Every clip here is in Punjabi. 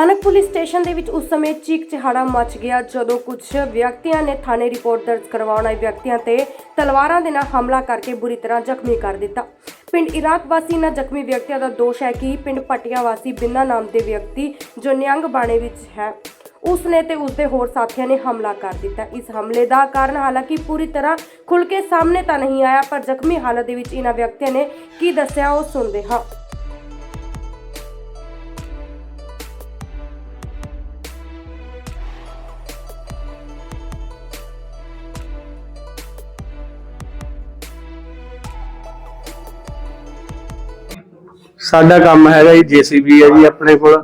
ਸਥਾਨਕ ਪੁਲਿਸ ਸਟੇਸ਼ਨ ਦੇ ਵਿੱਚ ਉਸ ਸਮੇਂ ਚੀਕ ਚਿਹਾੜਾ ਮਚ ਗਿਆ ਜਦੋਂ ਕੁਝ ਵਿਅਕਤੀਆਂ ਨੇ ਥਾਣੇ ਰਿਪੋਰਟ ਦਰਜ ਕਰਵਾਉਣ ਆਏ ਵਿਅਕਤੀਆਂ ਤੇ ਤਲਵਾਰਾਂ ਦੇ ਨਾਲ ਹਮਲਾ ਕਰਕੇ ਬੁਰੀ ਤਰ੍ਹਾਂ ਜ਼ਖਮੀ ਕਰ ਦਿੱਤਾ। ਪਿੰਡ ਇਰਾਕ ਵਾਸੀ ਇਹਨਾਂ ਜ਼ਖਮੀ ਵਿਅਕਤੀਆਂ ਦਾ ਦੋਸ਼ ਹੈ ਕਿ ਪਿੰਡ ਪਟਿਆ ਵਾਸੀ ਬਿੰਨਾ ਨਾਮ ਦੇ ਵਿਅਕਤੀ ਜੋ ਨਿਹੰਗ ਬਾਣੇ ਵਿੱਚ ਹੈ ਉਸ ਨੇ ਤੇ ਉਸਦੇ ਹੋਰ ਸਾਥੀਆਂ ਨੇ ਹਮਲਾ ਕਰ ਦਿੱਤਾ। ਇਸ ਹਮਲੇ ਦਾ ਕਾਰਨ ਹਾਲਾਂਕਿ ਪੂਰੀ ਤਰ੍ਹਾਂ ਖੁੱਲ ਕੇ ਸਾਹਮਣੇ ਤਾਂ ਨਹੀਂ ਆਇਆ, ਪਰ ਜ਼ਖਮੀ ਹਾਲਤ ਦੇ ਵਿੱਚ ਇਹਨਾਂ ਵਿਅਕਤੀਆਂ ਨੇ ਕੀ ਦੱਸਿਆ ਉਹ ਸੁਣਦੇ ਹਾਂ। ਸਾਡਾ ਕੰਮ ਹੈਗਾ ਜੀ ਜੀਸੀਬੀ ਹੈ ਜੀ ਆਪਣੇ ਕੋਲ।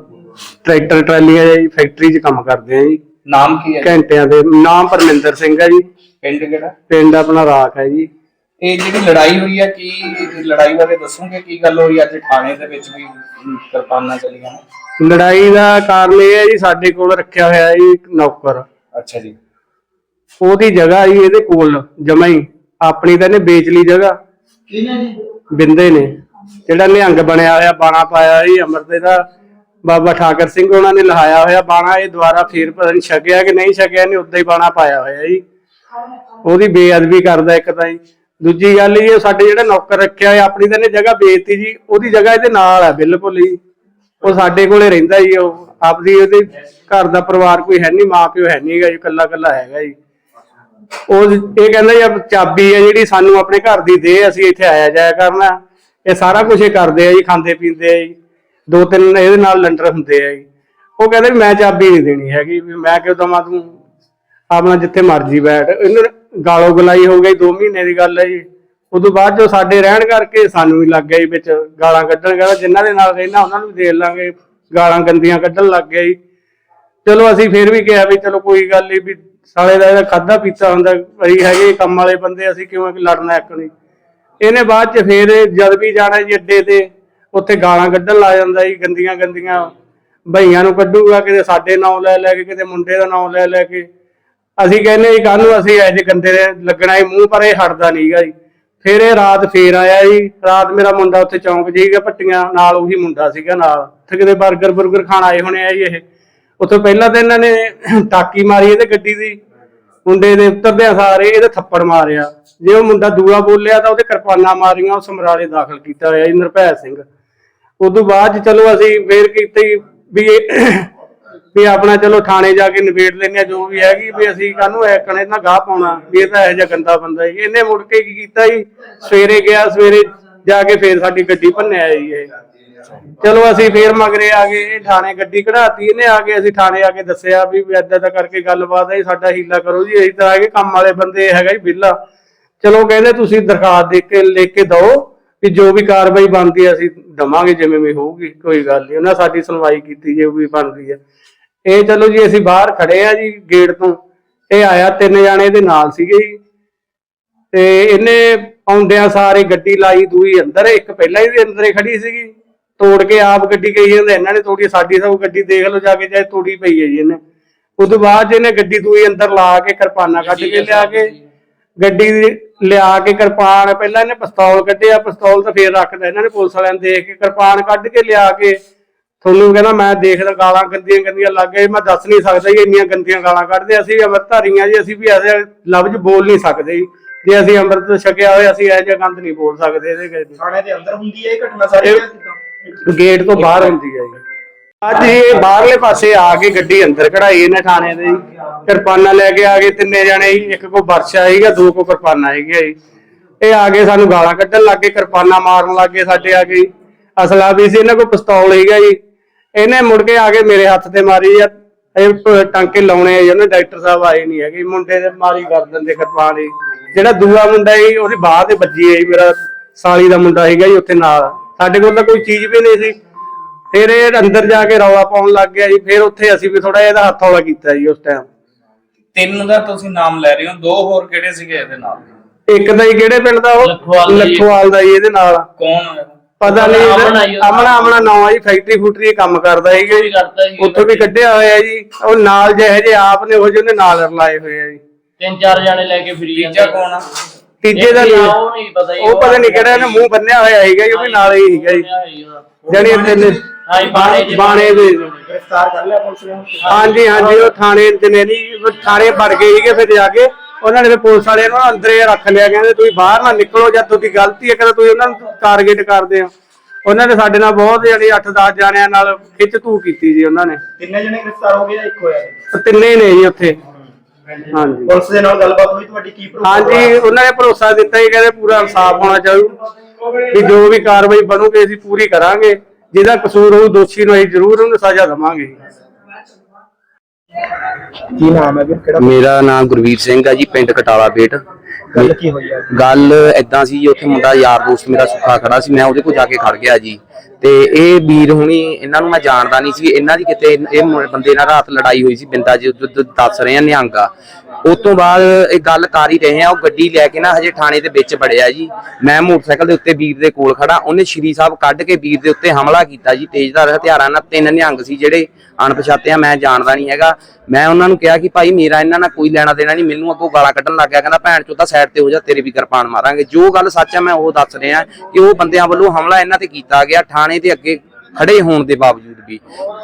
ਟਰੈਕਟਰ ਟਰਾਲੀਆਂ ਹੈ ਜੀ ਫੈਕਟਰੀ 'ਚ ਕੰਮ ਕਰਦੇ ਆ ਜੀ। ਨਾਮ ਕੀ ਹੈ? ਘੰਟਿਆਂ ਦੇ ਨਾਮ ਪਰਮਿੰਦਰ ਸਿੰਘ ਹੈ ਜੀ। ਪਿੰਡ ਕਿਹੜਾ? ਪਿੰਡ ਆਪਣਾ ਰਾਖ ਹੈ ਜੀ। ਇਹ ਜਿਹੜੀ ਲੜਾਈ ਹੋਈ ਹੈ ਕੀ ਲੜਾਈ ਬਾਰੇ ਦੱਸੋਗੇ? ਕੀ ਗੱਲ ਹੋਈ ਅੱਜ ਥਾਣੇ ਦੇ ਵਿੱਚ ਵੀ ਕਿਰਪਾਨਾਂ ਚੱਲੀਆਂ ਨੇ? ਲੜਾਈ ਦਾ ਕਾਰਨ ਇਹ ਹੈ ਜੀ ਸਾਡੇ ਕੋਲ ਰੱਖਿਆ ਹੋਇਆ ਜੀ ਇੱਕ ਨੌਕਰ। ਅੱਛਾ ਜੀ। ਉਹਦੀ ਜਗ੍ਹਾ ਜੀ ਇਹਦੇ ਕੋਲ ਜਮਾ ਹੀ। ਆਪਣੀ ਤਾਂ ਇਹਨੇ ਵੇਚ ਲਈ ਜਗ੍ਹਾ। ਕਿਹਨੇ ਜੀ ਬਿੰਦੇ ਨੇ। ਜਿਹੜਾ ਨਿਹੰਗ ਬਣਿਆ ਹੋਇਆ ਬਾਣਾ ਪਾਇਆ ਜੀ ਅਮਰਤੇ ਦਾ, ਬਾਬਾ ਠਾਕਰ ਸਿੰਘ ਉਹਨਾਂ ਨੇ ਲਹਾਇਆ ਹੋਇਆ ਬਾਣਾ, ਇਹ ਦੁਬਾਰਾ ਫੇਰ ਪਤਾ ਨਹੀਂ ਛਕਿਆ ਕਿ ਨਹੀਂ ਛਕਿਆ, ਇਹਨੇ ਉਦਾਂ ਹੀ ਬਾਣਾ ਪਾਇਆ ਹੋਇਆ ਜੀ। ਉਹਦੀ ਬੇਅਦਬੀ ਕਰਦਾ ਇੱਕ ਤਾਂ ਜੀ। ਦੂਜੀ ਗੱਲ ਇਹ ਸਾਡੇ ਜਿਹੜਾ ਨੌਕਰ ਰੱਖਿਆ ਹੈ ਆਪਣੀ ਤਾਂ ਇਹਨੇ ਜਗ੍ਹਾ ਵੇਚਤੀ ਜੀ, ਉਹਦੀ ਜਗ੍ਹਾ ਇਹਦੇ ਨਾਲ ਹੈ, ਬਿਲਕੁਲ ਹੀ ਉਹ ਸਾਡੇ ਕੋਲੇ ਰਹਿੰਦਾ ਜੀ, ਉਹ ਆਪਦੀ ਉਹਦੇ ਘਰ ਦਾ ਪਰਿਵਾਰ ਕੋਈ ਹੈ ਨਹੀਂ ਮਾਂ ਪਿਓ ਹੈ ਨਹੀਂਗਾ ਜੀ ਇਕੱਲਾ ਇਕੱਲਾ ਹੈਗਾ ਜੀ। ਉਹ ਇਹ ਕਹਿੰਦਾ ਜੀ ਚਾਬੀ ਹੈ ਜਿਹੜੀ ਸਾਨੂੰ ਆਪਣੇ ਘਰ ਦੀ ਦੇ, ਅਸੀਂ ਇੱਥੇ ਆਇਆ ਜਾਇਆ ਕਰਨਾ। ਇਹ ਸਾਰਾ ਕੁਝ ਇਹ ਕਰਦੇ ਆ ਜੀ, ਖਾਂਦੇ ਪੀਂਦੇ ਆ ਜੀ। ਦੋ ਤਿੰਨ ਇਹਦੇ ਨਾਲ ਲੰਡਰ ਹੁੰਦੇ ਆ ਜੀ। ਉਹ ਕਹਿੰਦੇ ਵੀ ਮੈਂ ਚਾਬੀ ਨਹੀਂ ਦੇਣੀ ਹੈਗੀ, ਵੀ ਮੈਂ ਕਿਉਂ ਦਵਾਂ ਤੂੰ? ਆਪਣਾ ਜਿੱਥੇ ਮਰਜ਼ੀ ਬੈਠ। ਇਹਨੂੰ ਗਾਲੋ ਗਲਾਈ ਹੋ ਗਈ 2 ਮਹੀਨੇ ਦੀ ਗੱਲ ਹੈ ਜੀ। ਉਦੋਂ ਬਾਅਦ ਜੋ ਸਾਡੇ ਰਹਿਣ ਕਰਕੇ ਸਾਨੂੰ ਵੀ ਲੱਗ ਗਿਆ ਜੀ ਵਿੱਚ ਗਾਲਾਂ ਕੱਢਣ ਕਹਿੰਦਾ ਜਿਨ੍ਹਾਂ ਦੇ ਨਾਲ ਰਹਿਣਾ ਉਹਨਾਂ ਨੂੰ ਵੀ ਦੇ ਲਾਂਗੇ। ਗਾਲਾਂ ਗੰਦੀਆਂ ਕੱਢਣ ਲੱਗ ਗਿਆ ਜੀ। ਚਲੋ ਅਸੀਂ ਫੇਰ ਵੀ ਕਿਹਾ ਵੀ ਚਲੋ ਕੋਈ ਗੱਲ ਨਹੀਂ ਵੀ ਸਾਲੇ ਦਾ ਇਹਦਾ ਖਾਦਾ ਪੀਤਾ ਹੁੰਦਾ, ਅਸੀਂ ਹੈਗੇ ਕੰਮ ਵਾਲੇ ਬੰਦੇ, ਅਸੀਂ ਕਿਉਂ ਲੜਨਾ ਇੱਕ ਨਹੀਂ। ਇਹਨੇ ਬਾਅਦ ਚ ਫੇਰ ਜਦ ਵੀ ਜਾਣਾ ਜੀ ਅੱਡੇ ਤੇ, ਉੱਥੇ ਗਾਲਾਂ ਕੱਢਣ ਲਾ ਜਾਂਦਾ ਜੀ, ਗੰਦੀਆਂ ਗੰਦੀਆਂ ਭਈਆਂ ਨੂੰ ਕੱਢੂਗਾ, ਕਿਤੇ ਸਾਡੇ ਨਾਂ ਲੈ ਲੈ ਕੇ, ਕਿਤੇ ਮੁੰਡੇ ਦਾ ਨਾਂ ਲੈ ਲੈ ਕੇ। ਅਸੀਂ ਕਹਿੰਦੇ ਜੀ ਕਾਹਨੂੰ ਅਸੀਂ ਐ ਗੰਦੇ ਦੇ ਲੱਗਣਾ ਹੀ ਮੂੰਹ, ਪਰ ਇਹ ਹਟਦਾ ਨਹੀਂਗਾ ਜੀ। ਫਿਰ ਇਹ ਰਾਤ ਫੇਰ ਆਇਆ ਜੀ, ਰਾਤ ਮੇਰਾ ਮੁੰਡਾ ਉੱਥੇ ਚੌਂਕ ਜੀਗਾ ਪੱਟੀਆਂ ਨਾਲ ਉਹੀ ਮੁੰਡਾ ਸੀਗਾ ਨਾਲ। ਉੱਥੇ ਕਿਤੇ 버ਗਰ ਬੁਰਗਰ ਖਾਣ ਆਏ ਹੋਣੇ ਆ ਜੀ ਇਹ। ਉੱਥੋਂ ਪਹਿਲਾਂ ਤਾਂ ਇਹਨਾਂ ਨੇ ਟਾਕੀ ਮਾਰੀ ਇਹਦੇ ਗੱਡੀ ਦੀ। ਮੁੰਡੇ ਦੇ ਉਤਰਦਿਆਂ ਸਾਰੇ ਇਹਦੇ ਥੱਪੜ ਮਾਰਿਆ। ਜੇ ਉਹ ਮੁੰਡਾ ਦੂਆ ਬੋਲਿਆ ਤਾਂ ਉਹਦੇ ਕਿਰਪਾਨਾਂ ਮਾਰੀਆਂ, ਉਹ ਸਮਰਾਲੇ ਦਾਖਲ ਕੀਤਾ ਹੋਇਆ ਜੀ ਨਿਰਭੈ ਸਿੰਘ। ਉਦੋਂ ਬਾਅਦ ਚਲੋ ਅਸੀਂ ਫੇਰ ਕੀਤੀ ਵੀ ਇਹ ਵੀ ਆਪਣਾ ਚਲੋ ਥਾਣੇ ਜਾ ਕੇ ਨਿਬੇੜ ਲੈਂਦੇ ਆ, ਜੋ ਵੀ ਹੈਗੀ ਵੀ ਅਸੀਂ ਕਾਹਨੂੰ ਐਕਣੇ ਨਾ ਗਾਹ ਪਾਉਣਾ, ਵੀ ਇਹ ਤਾਂ ਇਹੋ ਜਿਹਾ ਗੰਦਾ ਬੰਦਾ ਜੀ ਇਹਨੇ ਮੁੜ ਕੇ ਕੀ ਕੀਤਾ ਜੀ? ਸਵੇਰੇ ਗਿਆ, ਸਵੇਰੇ ਜਾ ਕੇ ਫੇਰ ਸਾਡੀ ਗੱਡੀ ਭੰਨਿਆ ਜੀ ਇਹ। ਚਲੋ ਅਸੀਂ ਫੇਰ ਮਗਰੇ ਆ ਗਏ, ਇਹ ਥਾਣੇ ਗੱਡੀ ਕਢਾਤੀ, ਇਹਨੇ ਆ ਕੇ ਅਸੀਂ ਥਾਣੇ ਆ ਕੇ ਦੱਸਿਆ ਵੀ ਏਦਾਂ ਦਾ ਕਰਕੇ ਗੱਲਬਾਤ ਹੈ, ਸਾਡਾ ਹੀਲਾ ਕਰੋ ਜੀ ਅਸੀਂ ਤਾਂ ਆ ਕੇ ਕੰਮ ਵਾਲੇ ਬੰਦੇ ਹੈਗਾ ਜੀ ਬਿੱਲਾ ਚਲੋ ਕਹਿੰਦੇ ਤੁਸੀਂ ਦਰਖਾਸਤ ਦੇ ਕੇ, ਲਿਖ ਕੇ ਦਿਓ ਕਿ ਜੋ ਵੀ ਕਾਰਵਾਈ ਬਣਦੀ ਹੈ ਅਸੀਂ ਦਵਾਂਗੇ, ਜਿਵੇਂ ਵੀ ਹੋਊਗੀ, ਕੋਈ ਗੱਲ ਨਹੀਂ, ਉਹਨਾਂ ਸਾਡੀ ਸੁਣਵਾਈ ਕੀਤੀ ਜੇ ਵੀ ਬਣਦੀ ਹੈ। ਇਹ ਚਲੋ ਜੀ, ਅਸੀਂ ਬਾਹਰ ਖੜੇ ਆ ਜੀ ਗੇਟ ਤੋਂ, ਇਹ ਆਇਆ ਤਿੰਨ ਜਾਣੇ, ਇਹਦੇ ਨਾਲ ਸੀਗੇ ਜੀ। ਤੇ ਇਹਨੇ ਆਉਂਦਿਆਂ ਸਾਰੇ ਗੱਡੀ ਲਾਈ, ਦੂਈ ਅੰਦਰ, ਇੱਕ ਪਹਿਲਾਂ ਹੀ ਦੇ ਅੰਦਰੇ ਖੜੀ ਸੀਗੀ। ਤੋੜ ਕੇ ਆਪ ਗੱਡੀ ਗਈ ਜਾਂਦੇ ਇਹਨਾਂ ਨੇ ਤੋੜੀ ਸਾਡੀ ਸਭ ਗੱਡੀ ਦੇਖ ਲਓ ਜਾ ਕੇ ਚਾਹੇ ਤੋੜੀ ਪਈ ਹੈ ਜੀ ਇਹਨੇ। ਉਦੋਂ ਬਾਅਦ 'ਚ ਇਹਨੇ ਗੱਡੀ ਦੂਈ ਅੰਦਰ ਲਾ ਕੇ ਕਿਰਪਾਨਾਂ ਕੱਢ ਕੇ ਲਿਆ ਕੇ ਗੱਡੀ ਲਿਆ ਕੇ ਕਿਰਪਾਨ ਪਹਿਲਾਂ ਇਹਨੇ ਪਿਸਤੌਲ ਕੱਢਿਆ ਪਿਸਤੌਲ ਤਾਂ ਫੇਰ ਰੱਖਦਾ ਇਹਨਾਂ ਨੇ ਪੁਲਿਸ ਵਾਲਿਆਂ ਨੇ ਦੇਖ ਕੇ ਕਿਰਪਾਨ ਕੱਢ ਕੇ ਲਿਆ ਕੇ ਤੁਹਾਨੂੰ ਕਹਿੰਦਾ ਮੈਂ ਦੇਖਦਾ ਗਾਲਾਂ ਗੰਦੀਆਂ ਗੰਦੀਆਂ ਲੱਗ ਗਏ ਮੈਂ ਦੱਸ ਨਹੀਂ ਸਕਦਾ ਜੀ ਇੰਨੀਆਂ ਗੰਦੀਆਂ ਗਾਲਾਂ ਕੱਢਦੇ ਅਸੀਂ ਵੀ ਅੰਮ੍ਰਿਤਧਾਰੀਆਂ ਜੀ ਅਸੀਂ ਵੀ ਐਸੇ ਲਫ਼ਜ਼ ਬੋਲ ਨਹੀਂ ਸਕਦੇ ਜੀ। ਜੇ ਅਸੀਂ ਅੰਮ੍ਰਿਤ ਛਕਿਆ ਹੋਇਆ ਅਸੀਂ ਇਹੋ ਜਿਹਾ ਗੰਦ ਨਹੀਂ ਬੋਲ ਸਕਦੇ ਇਹਦੇ ਥਾਣੇ ਦੇ ਅੰਦਰ ਹੁੰਦੀ ਹੈ ਇਹ ਘਟਨਾ ਸਾਰੀ ਕਿੱਦਾਂ? ਗੇਟ ਤੋਂ ਬਾਹਰ ਹੁੰਦੀ ਹੈ ਜੀ। ਅੱਜ ਇਹ ਬਾਹਰਲੇ ਪਾਸੇ ਆ ਕੇ ਗੱਡੀ ਅੰਦਰ ਕਢਾਈ ਇਹਨੇ ਥਾਣੇ ਦੇ ਜੀ। ਕਿਰਪਾਨਾਂ ਲੈ ਕੇ ਆ ਗਏ ਤਿੰਨੇ ਜਣੇ ਜੀ। ਇੱਕ ਕੋ ਵਰਸ਼ਾ ਸੀਗਾ ਦੋ ਕੋ ਕਿਰਪਾਨਾਂ ਹੈਗੀਆਂ ਜੀ। ਇਹ ਆ ਗਏ ਸਾਨੂੰ ਗਾਲਾਂ ਕੱਢਣ ਲੱਗ ਗਏ ਕਿਰਪਾਨਾਂ ਮਾਰਨ ਲੱਗ ਗਏ ਸਾਡੇ ਆ ਗਏ ਅਸਲਾ ਵੀ ਸੀ ਇਹਨਾਂ ਕੋ ਪਿਸਤੌਲ ਸੀਗਾ ਜੀ। ਇਹਨੇ ਮੁੜ ਕੇ ਆ ਕੇ ਮੇਰੇ ਹੱਥ ਤੇ ਮਾਰੀ ਆ। ਇਹ ਟਾਂਕੇ ਲਾਉਣੇ ਆ ਜੀ ਉਹਨੇ ਡਾਕਟਰ ਸਾਹਿਬ ਆਏ ਨਹੀਂ ਹੈਗੇ। ਮੁੰਡੇ ਦੇ ਮਾਰੀ ਕਰ ਦਿੰਦੇ ਕਿਰਪਾਨ ਜੀ। ਜਿਹੜਾ ਦੂਆ ਮੁੰਡਾ ਜੀ ਉਹਦੀ ਬਾਹ ਤੇ ਵੱਜੀ ਹੈ ਜੀ। ਮੇਰਾ ਸਾਲੀ ਦਾ ਮੁੰਡਾ ਸੀਗਾ ਜੀ ਉੱਥੇ ਨਾਲ। ਸਾਡੇ ਕੋਲ ਤਾਂ ਕੋਈ ਚੀਜ਼ ਵੀ ਨਹੀਂ ਸੀ। ਫਿਰ ਇਹ ਅੰਦਰ ਜਾ ਕੇ ਰੌਲਾ ਪਾਉਣ ਲੱਗ ਗਿਆ ਜੀ। ਫਿਰ ਉੱਥੇ ਅਸੀਂ ਵੀ ਥੋੜਾ ਇਹਦਾ ਹੱਥ ਹੌਲਾ ਕੀਤਾ ਜੀ ਉਸ ਟਾਈਮ ਤਿੰਨ ਦਾ ਤੁਸੀਂ ਨਾਮ ਲੈ ਰਹੇ ਹੋ। ਦੋ ਹੋਰ ਕਿਹੜੇ ਸੀਗੇ ਇਹਦੇ ਨਾਲ? ਇੱਕ ਤਾਂ ਜੀ ਕਿਹੜੇ ਪਿੰਡ ਦਾ ਉਹ? ਲੱਖੋਵਾਲ ਦਾ ਜੀ। ਲੱਖੋਵਾਲ ਦਾ ਜੀ ਇਹਦੇ ਨਾਲ। ਕੌਣ ਪਤਾ ਨਹੀਂ ਅਮਨ ਆ। ਜੀ ਉਹਦਾ। ਨਾਂ ਆ ਜੀ। ਫੈਕਟਰੀ ਫੂਟਰੀ ਕੰਮ ਕਰਦਾ ਸੀਗਾ ਜੀ। ਵੀ ਕਰਦਾ ਸੀ। ਉੱਥੋਂ ਵੀ ਕੱਢਿਆ ਹੋਇਆ ਜੀ। ਉਹ ਨਾਲ ਜਿਹੇ ਜੇ ਆਪ ਨੇ ਉਹ ਜਿਹੇ ਉਹਨੇ ਨਾਲ ਰਲਾਏ ਹੋਏ ਆ ਜੀ। ਤਿੰਨ ਚਾਰ ਜਾਣੇ ਲੈ ਕੇ ਫਿਰੀ ਤੀਜਾ ਕੌਣ ਆ? ਤੀਜੇ ਦਾ ਨਹੀਂ ਉਹ ਨਹੀਂ ਪਤਾ ਜੀ, ਉਹ ਪਤਾ ਨਹੀਂ ਕਿਹੜਾ ਇਹਨੇ ਮੂੰਹ ਬੰਨਿਆ ਹੋਇਆ ਸੀਗਾ ਵੀ ਨਾਲ ਹੀ ਸੀਗਾ ਜੀ। ਜਾਣੀ ਤਿੰਨ ਹਾਂ ਜੀ, ਬਾਣੇ ਬਾਣੇ ਦੇ ਗ੍ਰਿਫਤਾਰ ਕਰ ਲਿਆ ਪੁਲਿਸ ਨੇ? ਹਾਂਜੀ ਹਾਂਜੀ ਉਹ ਥਾਣੇ ਚ ਨੇ ਨਹੀਂ ਥਾਣੇ ਵੜ ਗਏ ਸੀਗੇ ਫਿਰ ਜਾ ਕੇ। ਉਹਨਾਂ ਨੇ ਫਿਰ ਪੁਲਿਸ ਵਾਲਿਆਂ ਨੂੰ ਅੰਦਰੇ ਰੱਖ ਲਿਆ ਕਹਿੰਦੇ ਤੁਸੀਂ ਬਾਹਰ ਨਾ ਨਿਕਲੋ ਜਾਂ ਤੁਹਾਡੀ ਗਲਤੀ ਹੈ ਕਹਿੰਦਾ ਤੁਸੀਂ ਉਹਨਾਂ ਨੂੰ ਟਾਰਗੇਟ ਕਰਦੇ ਹੋ। ਉਹਨਾਂ ਨੇ ਸਾਡੇ ਨਾਲ ਬਹੁਤ ਜਿਹੜੀ 8-10 ਜਾਣਿਆਂ ਨਾਲ ਖਿੱਚ ਧੂ ਕੀਤੀ ਜੀ ਉਹਨਾਂ ਨੇ। ਤਿੰਨੇ ਜਣੇ ਗ੍ਰਿਫਤਾਰ ਹੋ ਗਏ ਇੱਕ ਹੋਇਆ? ਤਿੰਨੇ ਨੇ ਜੀ ਉੱਥੇ। ਹਾਂਜੀ। ਪੁਲਿਸ ਦੇ ਨਾਲ ਗੱਲਬਾਤ ਹੋਈ ਤੁਹਾਡੀ ਕੀ ਭਰੋਸਾ? ਹਾਂਜੀ ਉਹਨਾਂ ਨੇ ਭਰੋਸਾ ਦਿੱਤਾ ਹੀ ਕਹਿੰਦੇ ਪੂਰਾ ਇਨਸਾਫ ਹੋਣਾ ਚਾਹੀਦਾ। ਕਿ ਜੋ ਵੀ ਕਾਰਵਾਈ ਬਣੂਗੀ ਅਸੀਂ ਪੂਰੀ ਕਰਾਂਗੇ। ਜਿਹਦਾ ਕਸੂਰ ਹੋਊ ਦੋਸ਼ੀ ਨੂੰ ਅਸੀਂ ਜ਼ਰੂਰ ਉਹਨੂੰ ਸਜ਼ਾ ਦੇਵਾਂਗੇ। ਕੀ ਨਾਮ ਹੈ ਵੀਰ ਕਿਹੜਾ ਮੇਰਾ ਨਾਮ ਗੁਰਵੀਰ ਸਿੰਘ ਹੈ ਜੀ ਪਿੰਡ ਕਟਾਲਾ ਪੇਟ ਗੱਲ ਕੀ ਹੋਈ ਹੈ ਗੱਲ ਐਦਾਂ ਸੀ ਜੀ ਉੱਥੇ ਮੁੰਡਾ ਯਾਰ ਦੋਸਤ ਮੇਰਾ ਸੁੱਖਾ ਖੜਾ ਸੀ ਮੈਂ ਉਹਦੇ ਕੋਲ ਜਾ ਕੇ ਖੜ ਗਿਆ ਜੀ। ਤੇ ਇਹ ਵੀਰ ਹੁਣੀ ਇਹਨਾਂ ਨੂੰ ਮੈਂ ਜਾਣਦਾ ਨਹੀਂ ਸੀ, ਇਹਨਾਂ ਦੀ ਕਿਤੇ ਇਹ ਬੰਦੇ ਨਾਲ ਰਾਤ ਲੜਾਈ ਹੋਈ ਸੀ, ਬਿੰਦਾ ਜੀ ਉੱਧ- ਦੱਸ ਰਹੇ ਆ ਨਿਹੰਗਾ। ਉਸ ਤੋਂ ਬਾਅਦ ਇਹ ਗੱਲ ਕਰ ਹੀ ਰਹੇ ਆ, ਉਹ ਗੱਡੀ ਲੈ ਕੇ ਨਾ ਹਜੇ ਥਾਣੇ ਦੇ ਵਿੱਚ ਵੜਿਆ ਜੀ। ਮੈਂ ਮੋਟਰਸਾਈਕਲ ਦੇ ਉੱਤੇ ਵੀਰ ਦੇ ਕੋਲ ਖੜਾ ਉਹਨੇ ਸ਼੍ਰੀ ਸਾਹਿਬ ਕੱਢ ਕੇ ਵੀਰ ਦੇ ਉੱਤੇ ਹਮਲਾ ਕੀਤਾ ਜੀ। ਤੇਜ਼ਧਾਰ ਹਥਿਆਰਾਂ ਨਾਲ ਤਿੰਨ ਨਿਹੰਗ ਸੀ ਜਿਹੜੇ ਅਣਪਛਾਤੇ ਆ, ਮੈਂ ਜਾਣਦਾ ਨਹੀਂ ਹੈਗਾ। ਮੈਂ ਉਹਨਾਂ ਨੂੰ ਕਿਹਾ ਕਿ ਭਾਈ ਮੇਰਾ ਇਹਨਾਂ ਨਾਲ ਕੋਈ ਲੈਣਾ ਦੇਣਾ ਨਹੀਂ, ਮੈਨੂੰ ਅੱਗੋਂ ਗਾਲਾਂ ਕੱਢਣ ਲੱਗ ਗਿਆ, ਕਹਿੰਦਾ ਭੈਣ ਚੋਦਾ ਸਾਈਡ ਤੇ ਹੋ ਜਾ, ਤੇਰੇ ਵੀ ਕਿਰਪਾਨ ਮਾਰਾਂਗੇ। ਜੋ ਗੱਲ ਸੱਚ ਆ, ਮੈਂ ਉਹ ਦੱਸ ਰਿਹਾ ਕਿ ਉਹ ਬੰਦਿਆਂ ਵੱਲੋਂ ਹਮਲਾ ਇਹਨਾਂ ਤੇ ਕੀਤਾ ਗਿਆ। ਥਾਣੇ ਦੇ ਅੱਗੇ ਖੜੇ ਹੋਣ ਦੇ ਬਾਵਜੂਦ ਵੀ।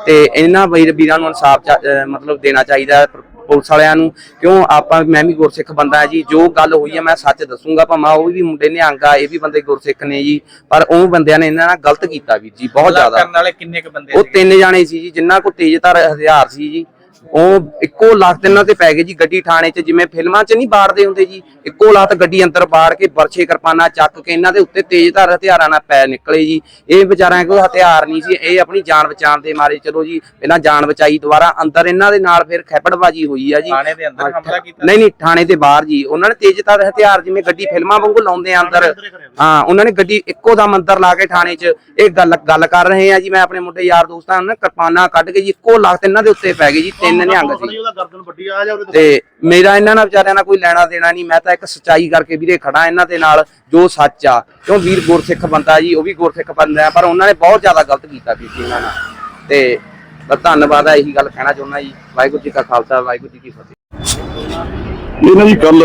ਤੇ ਇਹਨਾਂ ਵੀਰ ਵੀਰਾਂ ਨੂੰ ਇਨਸਾਫ ਮਤਲਬ ਦੇਣਾ ਚਾਹੀਦਾ ਪੁਲਿਸ ਵਾਲਿਆਂ ਨੂੰ। ਕਿਉਂ? ਆਪਾਂ ਮੈਂ ਵੀ ਗੁਰਸਿੱਖ ਬੰਦਾ ਹਾਂ ਜੀ। ਜੋ ਗੱਲ ਹੋਈ ਹੈ ਮੈਂ ਸੱਚ ਦੱਸੂਗਾ ਭਾਵੇਂ ਉਹ ਵੀ ਮੁੰਡੇ ਨਿਹੰਗ ਆ ਇਹ ਵੀ ਬੰਦੇ ਗੁਰਸਿੱਖ ਨੇ ਜੀ। ਪਰ ਉਹ ਬੰਦਿਆਂ ਨੇ ਇਹਨਾਂ ਨਾਲ ਗਲਤ ਕੀਤਾ ਵੀਰ ਜੀ ਬਹੁਤ ਜ਼ਿਆਦਾ। ਕਰਨ ਵਾਲੇ ਕਿੰਨੇ ਕ ਬੰਦੇ ਉਹ? ਤਿੰਨ ਜਾਣੇ ਸੀ ਜੀ ਜਿਨ੍ਹਾਂ ਕੋਲ ਤੇਜ਼ਧਾਰ ਹਥਿਆਰ ਸੀ ਜੀ। ਉਹ ਇੱਕੋ ਲੱਖ ਤੇ ਇਹਨਾਂ ਤੇ ਪੈ ਗਏ ਜੀ ਗੱਡੀ ਥਾਣੇ 'ਚ ਜਿਵੇਂ ਫਿਲਮਾਂ 'ਚ ਨਹੀਂ ਬਾੜਦੇ ਹੁੰਦੇ ਜੀ। ਇੱਕੋ ਲੱਤ ਗੱਡੀ ਅੰਦਰ ਬਾੜ ਕੇ ਵਰਛੇ ਕਿਰਪਾਨਾਂ ਚੱਕ ਕੇ ਇਹਨਾਂ ਦੇ ਉੱਤੇ ਤੇਜ਼ਧਾਰ ਹਥਿਆਰਾਂ ਨਾਲ ਪੈ ਨਿਕਲੇ ਜੀ। ਇਹ ਵਿਚਾਰਿਆਂ ਕੋਲ ਹਥਿਆਰ ਨਹੀਂ ਸੀ ਇਹ ਆਪਣੀ ਜਾਨ ਬਚਾਉਣ ਦੇ ਮਾਰੇ ਚਲੋ ਜੀ ਪਹਿਲਾਂ ਜਾਨ ਬਚਾਈ ਦੁਬਾਰਾ ਅੰਦਰ ਇਹਨਾਂ ਦੇ ਨਾਲ ਫਿਰ ਖੈਪੜਬਾਜੀ ਹੋਈ ਆ ਜੀ। ਥਾਣੇ ਦੇ ਅੰਦਰ ਹਮਲਾ ਕੀਤਾ? ਨਹੀਂ ਨਹੀਂ ਥਾਣੇ ਦੇ ਬਾਹਰ ਜੀ। ਉਹਨਾਂ ਨੇ ਤੇਜ਼ਧਾਰ ਹਥਿਆਰ ਜਿਵੇਂ ਗੱਡੀ ਫਿਲਮਾਂ ਵਾਂਗੂ ਲਾਉਂਦੇ ਆ ਅੰਦਰ। ਹਾਂ ਉਹਨਾਂ ਨੇ ਗੱਡੀ ਇੱਕੋ ਦਮ ਅੰਦਰ ਲਾ ਕੇ ਥਾਣੇ 'ਚ ਇਹ ਗੱਲ ਗੱਲ ਕਰ ਰਹੇ ਆ ਜੀ। ਮੈਂ ਆਪਣੇ ਮੁੰਡੇ ਯਾਰ ਦੋਸਤਾਂ ਨਾਲ ਕਿਰਪਾਨਾਂ ਕੱਢ ਕੇ ਜੀ ਇੱਕੋ ਲੱਖ ਇਹਨਾਂ ਦੇ ਉੱਤੇ ਪੈ ਗਏ ਜੀ ਤਿੰਨ ਨਿਹੰਗ ਸੀ। ਤੇ ਮੇਰਾ ਇਹਨਾਂ ਨਾਲ ਵਿਚਾਰਿਆਂ ਨਾਲ ਕੋਈ ਲੈਣਾ ਦੇਣਾ ਨਹੀਂ ਮੈਂ ਤਾਂ ਇੱਕ ਸੱਚਾਈ ਕਰਕੇ ਵੀਰੇ ਖੜਾ ਇਹਨਾਂ ਦੇ ਨਾਲ ਜੋ ਸੱਚ ਆ। ਕਿਉਂ ਵੀਰ ਗੁਰਸਿੱਖ ਬੰਦਾ ਜੀ ਉਹ ਵੀ ਗੁਰਸਿੱਖ ਬੰਦਾ ਹੈ, ਪਰ ਉਹਨਾਂ ਨੇ ਬਹੁਤ ਜ਼ਿਆਦਾ ਗਲਤ ਕੀਤਾ ਜੀ ਇਹਨਾਂ ਨਾਲ। ਤੇ ਧੰਨਵਾਦ ਆ ਇਹੀ ਗੱਲ ਕਹਿਣਾ ਚਾਹੁੰਦਾ ਜੀ। ਵਾਹਿਗੁਰੂ ਜੀ ਕਾ ਖਾਲਸਾ ਵਾਹਿਗੁਰੂ ਜੀ ਕੀ ਫਤਿਹ। ਇਹਨਾਂ ਦੀ ਕੱਲ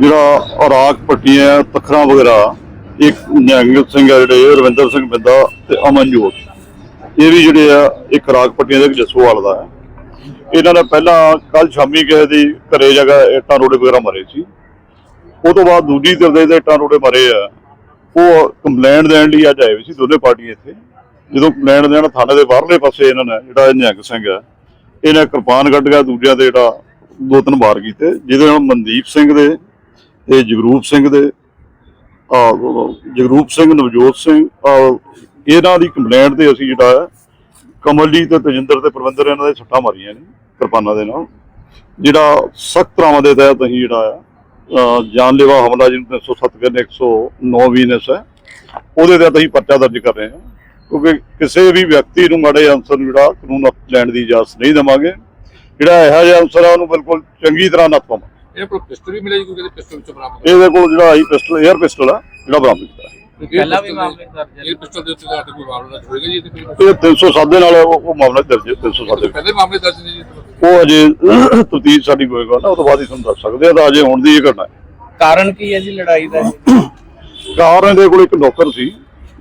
ਜਿਹੜਾ ਰਾਗ ਪੱਟੀਆਂ ਤਖਰਾਂ ਵਗੈਰਾ ਇੱਕ ਨਿਹੰਗ ਸਿੰਘ ਆ ਜਿਹੜੇ ਰਵਿੰਦਰ ਸਿੰਘ ਬਿੰਦਾ ਤੇ ਅਮਨਜੋਤ। ਇਹ ਵੀ ਜਿਹੜੇ ਆ ਇੱਕ ਰਾਗ ਪੱਟੀਆਂ ਦੇ ਜੱਸੋਵਾਲ ਦਾ ਹੈ। ਇਹਨਾਂ ਨੇ ਪਹਿਲਾਂ ਕੱਲ ਸ਼ਾਮੀ ਕਿਸੇ ਦੀ ਘਰੇ ਜਗ੍ਹਾ ਇੱਟਾਂ ਰੋੜੇ ਵਗੈਰਾ ਮਰੇ ਸੀ। ਉਹ ਤੋਂ ਬਾਅਦ ਦੂਜੀ ਧਿਰ ਦੇ ਇੱਟਾਂ ਰੋੜੇ ਮਰੇ ਆ। ਉਹ ਕੰਪਲੇਂਟ ਦੇਣ ਲਈ ਅੱਜ ਆਏ ਹੋਏ ਸੀ ਦੋਨੇ ਪਾਰਟੀਆਂ ਇੱਥੇ। ਜਦੋਂ ਕੰਪਲੇਂਟ ਦੇਣ ਥਾਣੇ ਦੇ ਬਾਹਰਲੇ ਪਾਸੇ ਇਹਨਾਂ ਨੇ, ਜਿਹੜਾ ਨਿਹੰਗ ਸਿੰਘ ਹੈ ਇਹਨੇ ਕਿਰਪਾਨ ਕੱਢ ਗਿਆ ਦੂਜਿਆਂ ਤੇ ਜਿਹੜਾ ਦੋ ਤਿੰਨ ਵਾਰ ਕੀਤੇ। ਜਿਹਦੇ ਨਾਲ ਮਨਦੀਪ ਸਿੰਘ ਦੇ ਤੇ ਜਗਰੂਪ ਸਿੰਘ ਦੇ ਜਗਰੂਪ ਸਿੰਘ, ਨਵਜੋਤ ਸਿੰਘ ਇਹਨਾਂ ਦੀ ਕੰਪਲੇਂਟ ਤੇ ਅਸੀਂ ਜਿਹੜਾ ਹੈ ਕਮਲਜੀਤ ਤੇ ਤਜਿੰਦਰ ਤੇ ਪ੍ਰਬੰਧਰ ਇਹਨਾਂ ਦੇ ਸੱਟਾਂ ਮਾਰੀਆਂ ਨੇ ਕਿਰਪਾਨਾਂ ਦੇ ਨਾਲ। ਜਿਹੜਾ ਸਖਤ ਤਰ੍ਹਾਂ ਦੇ ਤਹਿਤ ਅਸੀਂ ਜਿਹੜਾ ਆ ਜਾਨਲੇਵਾ ਹਮਲਾ ਜਿਹਨੂੰ 307 ਕਹਿੰਦੇ 109 ਵੀਨਸ ਹੈ ਉਹਦੇ ਤੇ ਅਸੀਂ ਪਰਚਾ ਦਰਜ ਕਰ ਰਹੇ ਹਾਂ। ਕਿਉਂਕਿ ਕਿਸੇ ਵੀ ਵਿਅਕਤੀ ਨੂੰ ਮਾੜੇ ਅਨਸਰ ਨੂੰ ਜਿਹੜਾ ਕਾਨੂੰਨ ਲੈਣ ਦੀ ਇਜਾਜ਼ਤ ਨਹੀਂ ਦੇਵਾਂਗੇ। ਜਿਹੜਾ ਇਹੋ ਜਿਹਾ ਅਨਸਰ ਆ ਉਹਨੂੰ ਬਿਲਕੁਲ ਚੰਗੀ ਤਰ੍ਹਾਂ ਨੱਥ ਪਾਵਾਂਗੇ। ਇਹ ਕੋਲ ਪਿਸਟਲ ਵੀ ਮਿਲਿਆ ਜੀ ਕੋਈ ਪਿਸਟਲ ਵਿੱਚੋਂ ਬਰਾਮਦ ਇਹਦੇ ਕੋਲ ਜਿਹੜਾ ਆਈ ਪਿਸਟਲ 에ਅਰ ਪਿਸਟਲ ਆ ਜਿਹੜਾ ਬਰਾਮਦ ਕੀਤਾ। ਪਹਿਲਾਂ ਵੀ ਮਾਮਲੇ ਦਰਜ ਇਹ ਪਿਸਟਲ ਦੇ ਉੱਤੇ ਤੁਹਾਡੇ ਕੋਈ ਮਾਮਲਾ ਦਰਜ ਹੋਏਗਾ ਜੀ ਇਹਦੇ ਕੋਈ ਇਹ 307 ਦੇ ਨਾਲ ਉਹ ਉਹ ਮਾਮਲਾ ਦਰਜ ਹੈ 307 ਦੇ। ਪਹਿਲੇ ਮਾਮਲੇ ਦਰਜ ਨੇ ਜੀ ਇਹਦੇ ਵਿੱਚ? ਉਹ ਅਜੇ ਤਫਤੀਸ਼ ਸਾਡੀ ਹੋਏਗਾ ਨਾ ਉਹ ਤੋਂ ਬਾਅਦ ਹੀ ਤੁਹਾਨੂੰ ਦੱਸ ਸਕਦੇ ਆ ਤਾਂ ਅਜੇ ਹੁਣ ਦੀ ਇਹ ਘਟਨਾ ਹੈ। ਕਾਰਨ ਕੀ ਹੈ ਜੀ ਲੜਾਈ ਦਾ? ਕਾਰਨ ਦੇ ਕੋਲ ਇੱਕ ਨੌਕਰ ਸੀ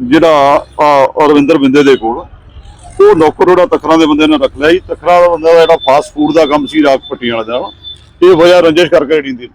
ਜਿਹੜਾ ਅਹ, ਅਰਵਿੰਦਰ ਬਿੰਦੇ ਦੇ ਕੋਲ। ਉਹ ਨੌਕਰ ਉਹਦਾ ਤਖਰਾਂ ਦੇ ਬੰਦੇ ਨੇ ਰੱਖ ਲਿਆ ਜੀ ਤਖਰਾਂ ਦਾ ਬੰਦਾ ਜਿਹੜਾ ਫਾਸਟ ਫੂਡ ਦਾ ਕੰਮ ਸੀ ਰਾਗ ਪੱਟੀਆਂ ਵਾਲਾ ਇਹ ਵਜ੍ਹਾ ਰੰਜਿਸ਼ ਕਰਕੇ ਢੀਂਦੀ